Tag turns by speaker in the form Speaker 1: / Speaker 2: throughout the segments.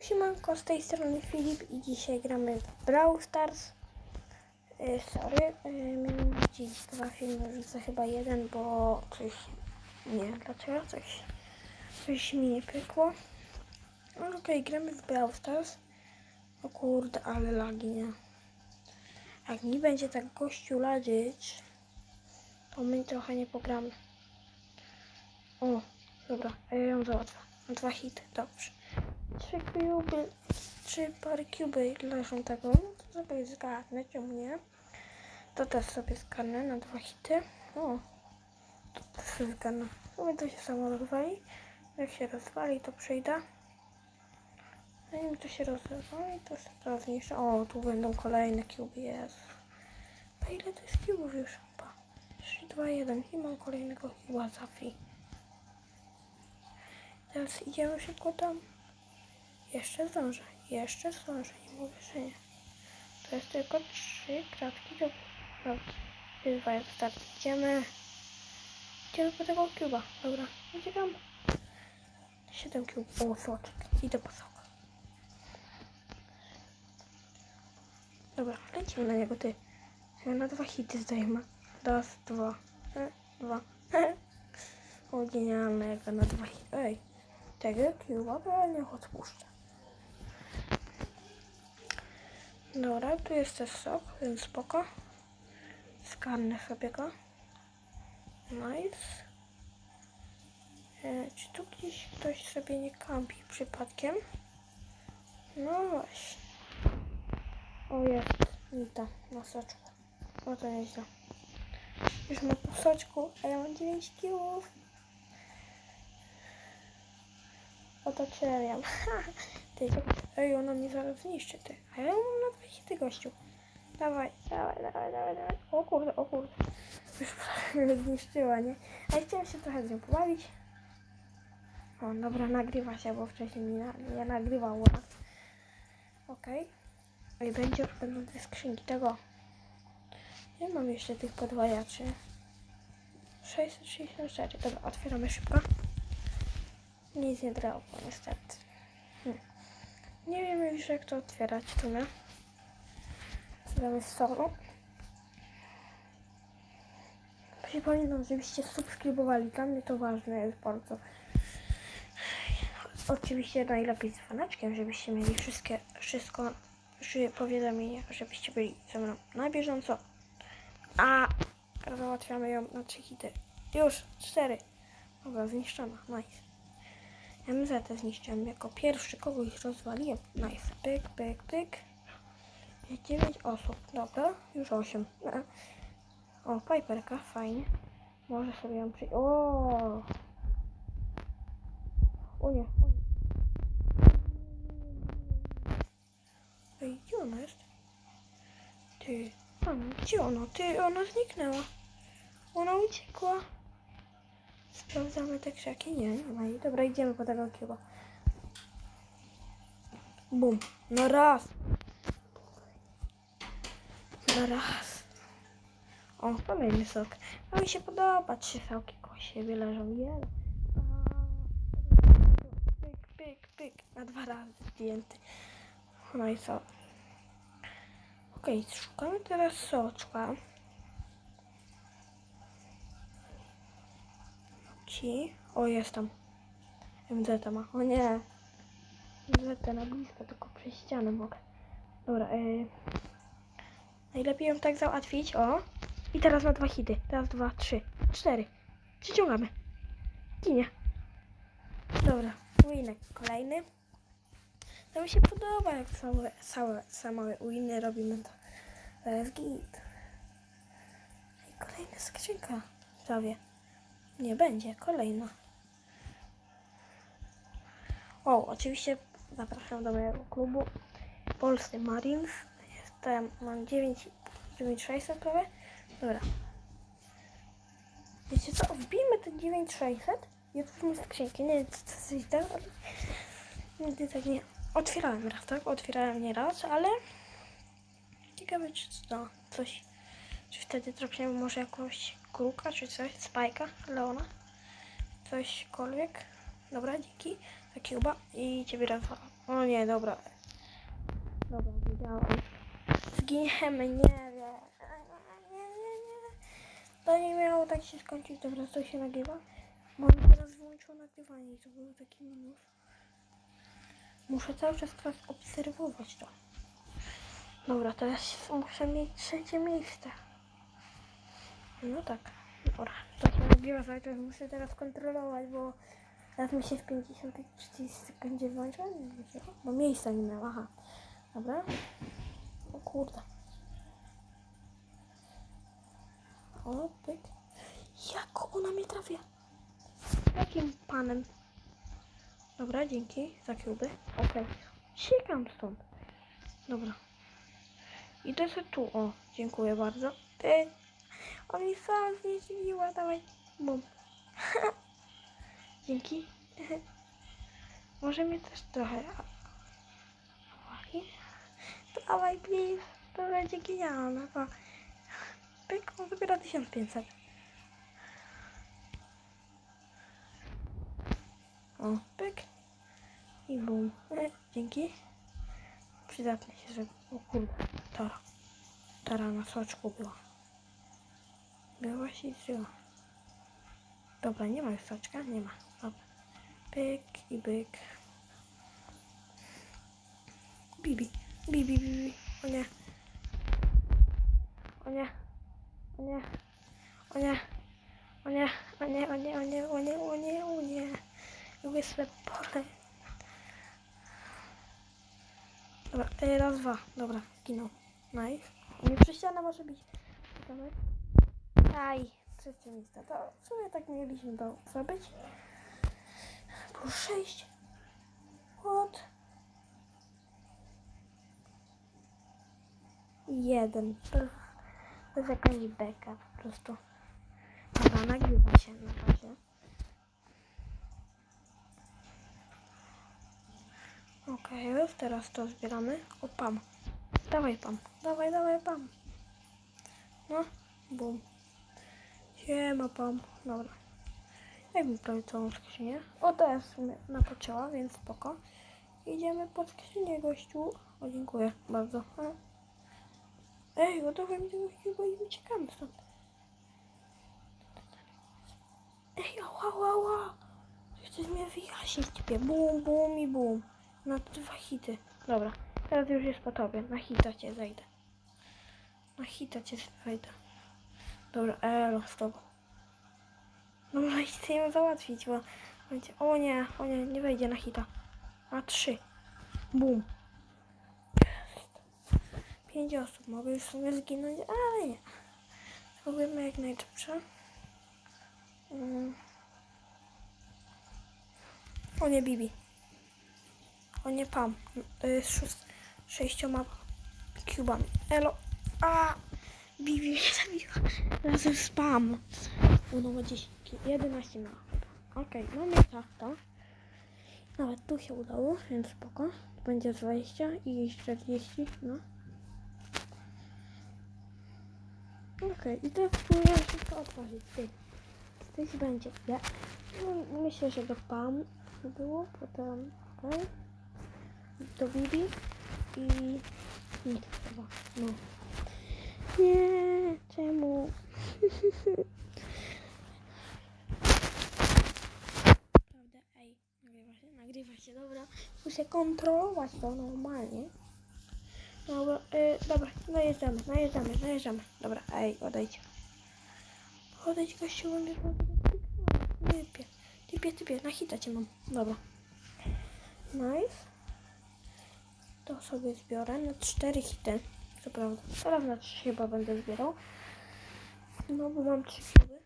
Speaker 1: Siemanko, z tej strony Filip i dzisiaj gramy w Brawl Stars. Yy, sorry, yy, miałem wrzucić dwa filmy, chyba jeden, bo coś... Nie dlaczego, coś... Coś mi nie pykło. No okej, gramy w Brawl Stars. O kurde, ale lagi, nie? Jak mi będzie tak gościu ladzić, to my trochę nie pogramy. O, dobra, ja ją załatwię. Dwa hity, dobrze. Trzy kuby, trzy pary kuby leżą tego, no to sobie zgarnę, czemu nie? To też sobie zgarnę na dwa hity. O, to też sobie zgarnę. Sobie to się samo rozwali. Jak się rozwali, to przyjdę. Zanim to się rozwali, to sobie to zniszczę. O, tu będą kolejne kuby, jest. A ile to jest kubów już? Pa. 3, 2, 1 i mam kolejnego kuba za. Teraz idziemy szybko tam. Jeszcze zdążę, jeszcze zdążę, nie mówię, że nie. To jest tylko trzy kratki do kratki. Dwa jak start. Idziemy. Idziemy po tego kuba. Dobra, uciekam. Siedem cube. O, soczek. Idę po sok. Dobra, lecimy na niego, ty. Ja na dwa hity zdajemy. Raz, dwa. E, dwa. O, genialnego na dwa hity. Ej, tego cuba to ja niech odpuszczę. Dobra, tu jest też sok, więc spoko. Skarnę sobie go. Nice. E, czy tu gdzieś ktoś sobie nie kampi przypadkiem? No właśnie. O jest, Nita na soczku. No to nieźle. Już ma po soczku, a ja mam 9 kilów. Oto czerwiam. Ty, ej, ona mnie zaraz zniszczy, ty. A ja mam na dwa hity, gościu. Dawaj, dawaj, dawaj, dawaj, dawaj. O kurde, o kurde. Już prawie zniszczyła, nie? A ja chciałam się trochę z nią pobawić. O, dobra, nagrywa się, bo wcześniej mi na, nie nagrywało. Okej. Okay. I będzie, będą dwie skrzynki tego. Ja mam jeszcze tych podwajaczy. 664. Dobra, otwieramy szybko. Nic nie dało, niestety. Hmm. Nie wiem już jak to otwierać w sumie. Zamiast solo. Przypominam, żebyście subskrybowali. Dla mnie to ważne jest bardzo. Oczywiście najlepiej z dzwoneczkiem, żebyście mieli wszystkie, wszystko, powiadomienia, żebyście byli ze mną na bieżąco. A załatwiamy ją na trzy hity. Już, cztery. Dobra, zniszczona. Nice. MZ zniszczyłem jako pierwszy, kogoś rozwaliłem. Nice. Pyk, pyk, pyk. Jest 9 osób. Dobra, już 8. O, Piperka, fajnie. Może sobie ją przyjść. O! O nie, o nie. Ej, gdzie ona jest? Ty, tam, gdzie ona? Ty, ona zniknęła. Ona uciekła. Sprawdzamy te krzaki. Nie, nie ma jej. Dobra, idziemy po tego kieba. Bum. No raz. No raz. O, kolejny sok. A mi się podoba. Trzy soki koło siebie leżą. Jeden. Pyk, pyk, pyk. Na dwa razy zdjęty. No i co? Okej, szukamy teraz soczka. Ci. O, jest tam. MZ ma. O nie. MZ na blisko, tylko przez ścianę mogę. Dobra, yy. Najlepiej ją tak załatwić. O. I teraz na dwa hity. Raz, dwa, trzy, cztery. Przyciągamy. Ginie. Dobra, winek kolejny. To mi się podoba, jak całe, całe, same winy robimy to. To jest git. I kolejna skrzynka. Prawie. Nie będzie, kolejna. O, oczywiście zapraszam do mojego klubu Polscy Marines. Jestem, mam 9, 9600 prawie. Dobra. Wiecie co, wbijmy ten 9600 i otwórzmy skrzynki. Nie wiem, co jest tak, ale nigdy tak nie... Otwierałem raz, tak? Otwierałem nie raz, ale ciekawe, czy to coś... Czy wtedy trafiłem może jakąś kruka, czy coś, spajka, Leona, cośkolwiek. Dobra, dzięki za Cuba i ciebie raz, dwa, O nie, dobra. Dobra, wiedziałam. Zginiemy, nie wiem. To nie miało tak się skończyć. Dobra, to się nagrywa. Mi teraz wyłączyło nagrywanie i to był taki minus. Muszę cały czas teraz obserwować to. Dobra, teraz muszę mieć trzecie miejsce. No tak. Dobra, to się ale to muszę teraz kontrolować, bo teraz mi się w 50 30 sekundzie dlaczego, Bo miejsca nie miała, aha. Dobra. O kurde. O, pyk. Jak ona mnie trafia? Jakim panem? Dobra, dzięki za kiłby. Okej. Siekam stąd. Dobra. Idę sobie tu. O, dziękuję bardzo. Ty. On mi sam zniszczyła. Dawaj. Bum. dzięki. Może mnie też trochę... Dawaj. Please. To będzie genialne. Pa. Pyk, on wybiera 1500. O, pyk. I bum. E, dzięki. Przydatnie się zrobi. O kurde. Tara. Tara na soczku była. Była się zżyła. Dobra, nie ma już soczka? Nie ma. Dobra. Pyk i byk. Bibi. Bibi, bibi. O nie. O nie. O nie. O nie. O nie. O nie, o nie, o nie, o nie, o nie, o nie. Łysłe pole. Dobra, raz, dwa. Dobra, ginął. Nice. Nie przez ścianę może być. Czekamy. Aj, trzecie miejsce. To w sumie tak mieliśmy to zrobić. Plus sześć. What? Jeden. To, to jest jakaś beka po prostu. Dobra, nagrywa się na razie. Okej, już teraz to zbieramy. O, pam. Dawaj, pam. Dawaj, dawaj, pam. No, bum. Siema, pam. Dobra. Jak mi prawie całą skrzynię? O, teraz napoczęła, więc spoko. Idziemy pod skrzynię, gościu. O, dziękuję bardzo. Ej, oddawaj mi tego chyba i uciekamy stąd. Ej, ała, ała, ała. Chcesz mnie wyjaśnić ciebie. Bum, bum i bum. Na dwa hity. Dobra, teraz już jest po tobie. Na hita cię zejdę. Na hita cię zejdę. Dobra, elo z tobą. Dobra, i chcę ją załatwić, bo. O nie, o nie, nie wejdzie na hita. Na trzy. Bum. Pięć osób. Mogę już sobie zginąć, ale nie. Spróbujemy jak najszybsze. Mm. O nie, Bibi. O nie, Pam. Jest szóst, sześcioma kubami. Elo. A! Bibi mnie zabiła. Razem z Pam. Uno ma 10. 11 ma. Okej, mamy to. Nawet tu się udało, więc spoko. Będzie 20 i 40, no. Okej, i teraz spróbuję wszystko otworzyć. Ty. Coś będzie. Ja. No, myślę, że do Pam było, potem okej. Do Bibi i nic chyba. No. Nie, czemu? Prawda, ej, nagrywa się, nagrywa się, dobra. Muszę kontrolować to normalnie. Dobra, y, dobra, najeżdżamy, najeżdżamy, najeżdżamy. Dobra, ej, odejdź. Odejdź gościu, bo mnie Typie, typie, typie, na hita cię mam. Dobra. Nice. To sobie zbiorę na cztery hity. Co prawda. Teraz na trzy chyba będę zbierał. No bo mam trzy kiły.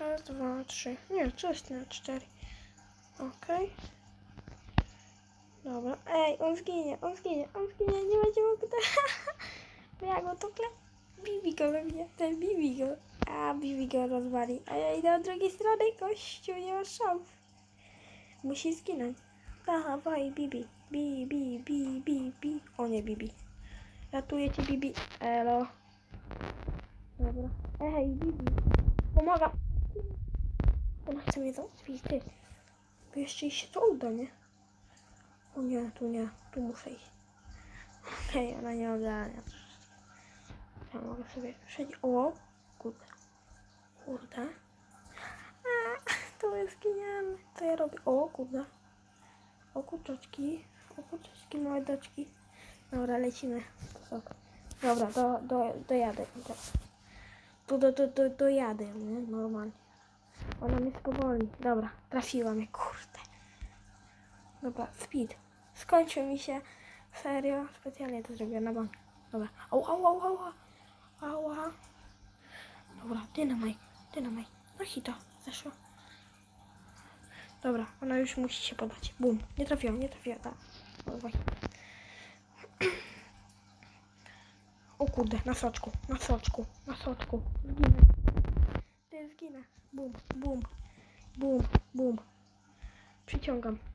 Speaker 1: Raz, dwa, trzy. Nie, coś na cztery. Okej. Dobra. Ej, on zginie, on zginie, on zginie, nie będzie mógł to... Bo ja go tukle. Bibi go we mnie, ten Bibi. A, Bibi go rozwali. A ja idę od drugiej strony, kościół, nie ma szans. Musi zginąć. Dawaj, Bibi. Bibi, Bibi, Bibi. O nie, Bibi. Ratuję cię, Bibi. Elo. Dobra. Ej, Bibi. Pomagam. Ona chce mnie załatwić, ty. Bo jeszcze jej się to uda, nie? O nie, tu nie, tu muszę iść. Okej, ona nie ogarnia. Ja mogę sobie przejść. O, kurde. Kurde. A, to jest genialne. Co ja robię? O, kurde. O, kurczaczki. O, kurczaczki, małe doczki. Dobra, lecimy. Dobra, do, do, dojadę. Do, do, do, do, do, dojadę, nie? Normalnie. Ona mnie spowolni. Dobra, trafiła mnie, kurde. Dobra, speed. Skończył mi się. Serio? Specjalnie to zrobiłem na bank. Dobra. Au, au, au, au, au. Ała. Dobra, dynamaj, dynamaj. No hita, zeszła. Dobra, ona już musi się podać. Bum. Nie trafiła, nie trafiła, tak. O, kurde, na soczku, na soczku, na soczku. Zginę. Ty zginę. Bum, bum, bum, bum. Przyciągam.